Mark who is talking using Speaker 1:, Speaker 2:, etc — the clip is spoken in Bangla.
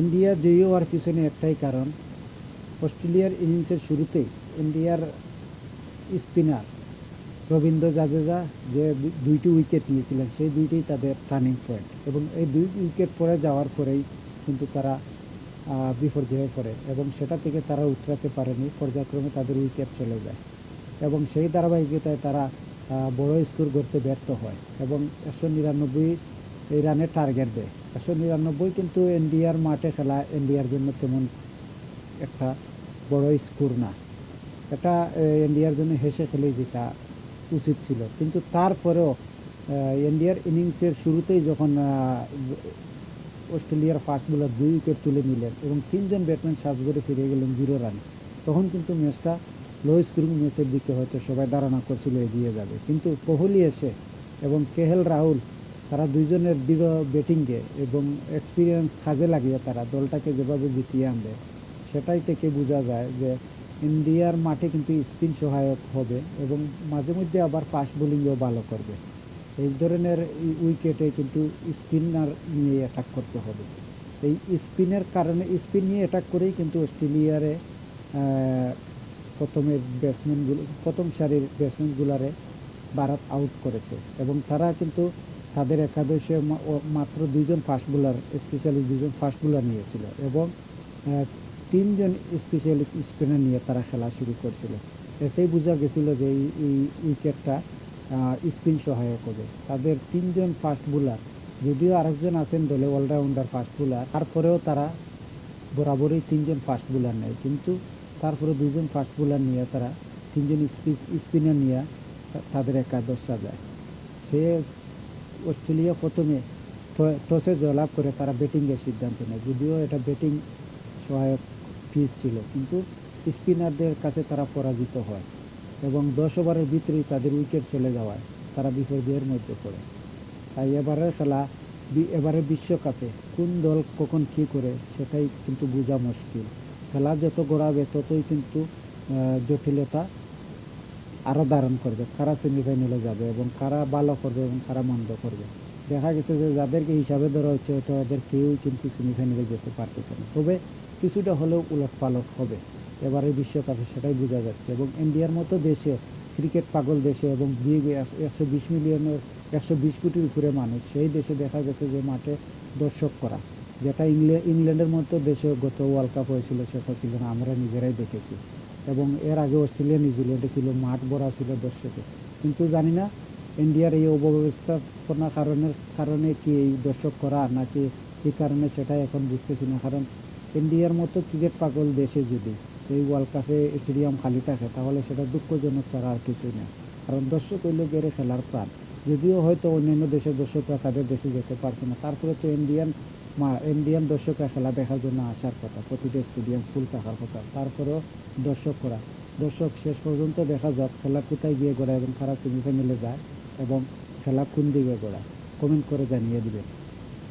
Speaker 1: ইন্ডিয়া জয়ী হওয়ার পিছনে একটাই কারণ। অস্ট্রেলিয়ার ইনিংসের শুরুতেই ইন্ডিয়ার স্পিনার রবীন্দ্র জাদেজা যে দুইটি উইকেট নিয়েছিলেন, সেই দুইটি তাদের টার্নিং পয়েন্ট এবং এই দুই উইকেট পরে যাওয়ার পরেই কিন্তু তারা বিপর্যয়ে পড়ে এবং সেটা থেকে তারা উতরাতে পারেনি, পর্যায়ক্রমে তাদের উইকেট চলে যায়। এবং সেই ধারাবাহিকতায় তারা বড় স্কোর করতে ব্যর্থ হয় এবং একশো নিরানব্বই এই রানের টার্গেট দেয়। একশো নিরানব্বই কিন্তু এনডিআর মাঠে খেলা ইন্ডিয়ার জন্য তেমন একটা বড় স্কোর না। এটা ইন্ডিয়ার জন্য হেসে খেলে যেটা উচিত ছিল। কিন্তু তারপরেও এনডিআর ইনিংসের শুরুতেই যখন অস্ট্রেলিয়ার ফাস্ট বোলার দুই উইকেট তুলে নিলেন এবং তিনজন ব্যাটসম্যান সাজ করে ফিরে গেলেন জিরো রানে, তখন কিন্তু ম্যাচটা লো স্কোরিং ম্যাচের দিকে হয়তো সবাই ধারণা করছিল এগিয়ে যাবে। কিন্তু কোহলি এসে এবং কেহেল রাহুল তারা দুইজনের দৃঢ় ব্যাটিংয়ে এবং এক্সপিরিয়েন্স কাজে লাগিয়ে তারা দলটাকে যেভাবে জিতিয়ে আনবে সেটাই থেকে বোঝা যায় যে ইন্ডিয়ার মাঠে কিন্তু স্পিন সহায়ক হবে এবং মাঝে মধ্যে আবার ফাস্ট বোলিংও ভালো করবে। এই ধরনের উইকেটে কিন্তু স্পিনার নিয়ে অ্যাটাক করতে হবে। এই স্পিনের কারণে স্পিন নিয়ে অ্যাটাক করেই কিন্তু অস্ট্রেলিয়ারে আহ, প্রথমে ব্যাটসম্যানগুলো প্রথম সারির ব্যাটসম্যানগুলারে ভারত আউট করেছে এবং তারা কিন্তু তাদের একাদশে মাত্র দুইজন ফাস্ট বোলার স্পেশালি দুজন ফাস্ট বোলার নিয়েছিল এবং তিনজন স্পেশালিস্ট স্পিনার নিয়ে তারা খেলা শুরু করছিল। এতেই বোঝা গেছিল যে এই উইকেটটা স্পিন সহায়ক হবে। তাদের তিনজন ফাস্ট বোলার যদিও আরেকজন আছেন দলে অলরাউন্ডার ফাস্ট বোলার তারপরেও তারা বরাবরই তিনজন ফাস্ট বোলার নেয়। কিন্তু তারপরে দুজন ফাস্ট বোলার নিয়ে তারা তিনজন স্পিনার নিয়ে তাদের একাদশ সাজায়। সে অস্ট্রেলিয়া প্রথমে টসে জয়লাভ করে তারা ব্যাটিংয়ের সিদ্ধান্ত নেয়। যদিও এটা ব্যাটিং সহায়ক পিচ ছিল, কিন্তু স্পিনারদের কাছে তারা পরাজিত হয় এবং দশ ওভারের ভিতরেই তাদের উইকেট চলে যাওয়ায় তারা বিপর্যয়ের মধ্যে পড়ে। তাই এবারের খেলা এবারের বিশ্বকাপে কোন দল কখন কী করে সেটাই কিন্তু বোঝা মুশকিল। খেলা যত গড়াবে ততই কিন্তু জটিলতা আরও ধারণ করবে, কারা সেমিফাইনালে যাবে এবং কারা ভালো করবে এবং কারা মন্দ করবে। দেখা গেছে যে যাদেরকে হিসাবে ধরা হচ্ছে, হয়তো ওদের কেউই কিন্তু সেমিফাইনালে যেতে পারতেছে না। তবে কিছুটা হলেও উলট পালট হবে। এবারে বিশ্বকাপে সেটাই বোঝা যাচ্ছে এবং ইন্ডিয়ার মতো দেশে, ক্রিকেট পাগল দেশে এবং একশো বিশ মিলিয়নের, একশো বিশ কোটির উপরে মানুষ, সেই দেশে দেখা গেছে যে মাঠে দর্শক করা। যেটা ইংল্যান্ড ইংল্যান্ডের মতো দেশে গত ওয়ার্ল্ড কাপ হয়েছিল, সেটা ছিল না, আমরা নিজেরাই দেখেছি। এবং এর আগে অস্ট্রেলিয়া, নিউজিল্যান্ডে ছিল, মাঠ ভরা ছিল দর্শকে। কিন্তু জানি না, ইন্ডিয়ার এই অব্যবস্থাপনা কারণের, কারণে কি এই দর্শক করা, নাকি এই কারণে সেটা এখন বুঝতেছি না। কারণ ইন্ডিয়ার মতো ক্রিকেট পাগল দেশে যদি এই ওয়ার্ল্ড কাপে স্টেডিয়াম খালি থাকে, তাহলে সেটা দুঃখজনক ছাড়া আর কিছুই না। কারণ দর্শক হইল গেড়ে খেলার প্রাণ। যদিও হয়তো অন্যান্য দেশের দর্শকরা তাদের দেশে যেতে পারছে না, তারপরে তো ইন্ডিয়ান ইন্ডিয়ান দর্শকরা খেলা দেখার জন্য আসার কথা, প্রতিটা স্টেডিয়াম ফুল থাকার কথা। তারপরেও দর্শকরা, দর্শক শেষ পর্যন্ত দেখা যাক খেলা কোথায় গিয়ে গড়া এবং কারা সেমিফাইনালে যায় এবং খেলা কোন দিকে গড়া কমেন্ট করে জানিয়ে দিবেন।